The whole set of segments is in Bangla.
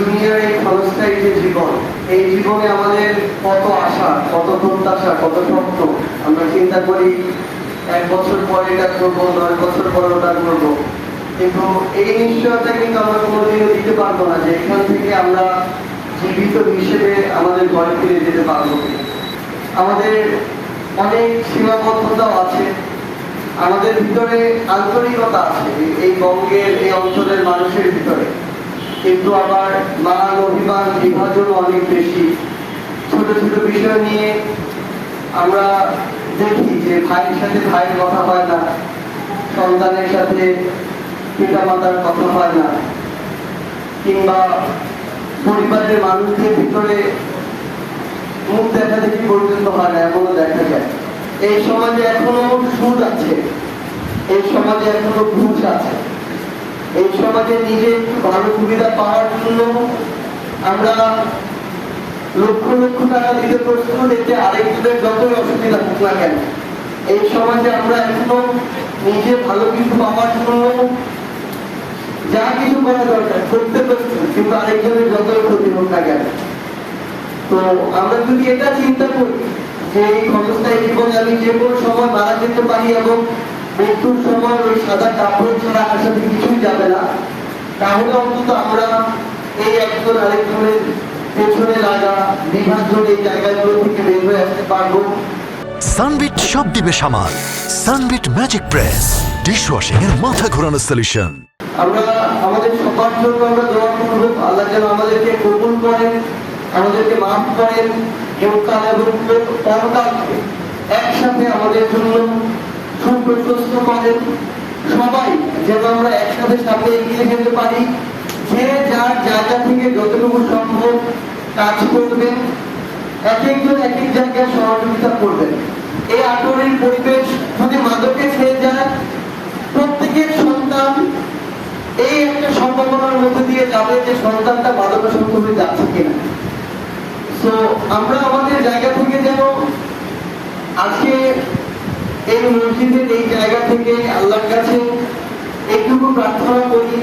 দুনিয়ার এই ক্ষণস্থায়ী যে জীবন, এই জীবনে আমাদের কত আশা, কত প্রত্যাশা, কত স্বপ্ন, আমরা চিন্তা করি এক বছর পরে এটা করব বছর পরে ওটা করব কিন্তু এই নিশ্চয়তা কিন্তু আমরা কোনোদিনও দিতে পারব না যে এখান থেকে আমরা জীবিত হিসেবে আমাদের ঘরে ফিরে যেতে পারব। আমাদের অনেক সীমাবদ্ধতাও আছে, আমাদের ভিতরে আন্তরিকতা আছে, এই বঙ্গের, এই অঞ্চলের মানুষের ভিতরে কিন্তু আবার মান অভিমান বিভাজন অনেক বেশি। ছোট ছোট বিষয় নিয়ে আমরা দেখি যে ভাইয়ের সাথে ভাইয়ের কথা হয় না, সন্তানের সাথে পিতা মাতার কথা হয় না, কিংবা পরিবারের মানুষদের ভিতরে মুখ দেখা দেখি পর্যন্ত হয় না, এমনও দেখা যায়। এই সমাজে এখনও সুদ আছে, এই সমাজে এখনও ঘুষ আছে। সমাজে নিজে ভালো সুবিধা পাওয়ার জন্য আমরা লক্ষ লক্ষ টাকা দিতে প্রস্তুত, এতে আরেকজনের যতই অসুবিধা হোক না কেন, এই সমাজে আমরা এখনও নিজে ভালো কিছু পাওয়ার জন্য যা কিছু করা দরকার করতে প্রস্তুত কিন্তু আরেকজনের যতই ক্ষতি হোক না কেন। তো আমরা যদি এটা চিন্তা করি যে এই ক্ষমতায় জীবনে আমি যে কোনো সময় মারা যেতে পারি এবং মৃত্যুর সময় ওই সাদা কাপড় ছাড়া আমার কিছুই যাবে না। তাহলে অন্তত আমরা এই একজন আরেকজনের পেছনে লাগা বিভাজন এই জায়গাগুলো থেকে বের হয়ে আসতে পারব। সানবিট সব দিবে সামাল। সানবিট ম্যাজিক প্রেস ডিশওয়াশিং এর মাথা ঘোরানো সলিউশন আমরা আমাদের সবার জন্য আমরা দোয়া করব। আল্লাহ যেন আমাদেরকে কবুল করেন আমাদেরকে মাফ করেন এবং কেউকাল এবং পরকালকে একসাথে আমাদের জন্য সুপ্রশস্ত করেন। সবাই যেন আমরা একসাথে সামনে এগিয়ে যেতে পারি, যে যার জায়গা থেকে যতটুকু সম্ভব কাজ করবেন, এক একজন এক এক জায়গায় সহযোগিতা করবেন। এই আটরের পরিবেশ যদি মাদকে ছেড়ে যায়, প্রত্যেকের সন্তান এই একটা সম্ভাবনার মধ্যে দিয়ে যাবে যে সন্তানটা মাদক সম্পর্কে যাচ্ছে কিনা। তো আমরা আমাদের জায়গা থেকে যেন এই মসজিদের এই জায়গা থেকে আল্লাহর কাছে এইটুকু প্রার্থনা করি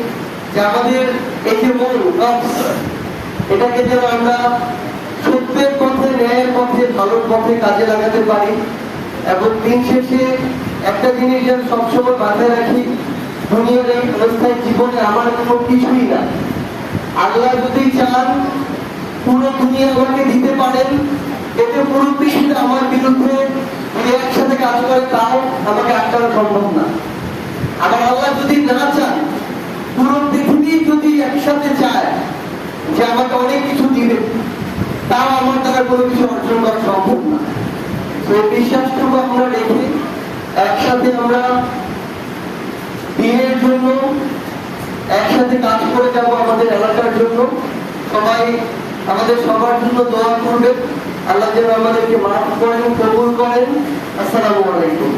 যে আমাদের এই যে এটাকে যেন আমরা সত্যের পথে, ন্যায়ের পথে, ভালোর পথে কাজে লাগাতে পারি এবং দিন শেষে একটা জিনিস যেন সবসময় মাথায় রাখি, দুনিয়ার এই অবস্থায় জীবনে আমার কোনো কিছুই না। আল্লাহ যদি চান, পুরো দুনিয়া আমাকে দিতে পারেন, এতে পুরো পৃথিবীতে আমার বিরুদ্ধে একসাথে কাজ করে তাও আমাকে আটকানো সম্ভব না। আবার আল্লাহ যদি না চান পুরো পৃথিবী যদি একসাথে চায় যে আমাকে অনেক কিছু দিবে, তাও আমার দ্বারা কোনো কিছু অর্জন করা সম্ভব না। এই বিশ্বাসটুকু আমরা রেখে একসাথে আমরা দিনের জন্য একসাথে কাজ করে যাব আমাদের এলাকার জন্য। সবাই আমাদের সবার জন্য দোয়া করবেন। আল্লাহ যেন আমাদেরকে মাফ করেন, কবুল করেন। আসসালামু আলাইকুম।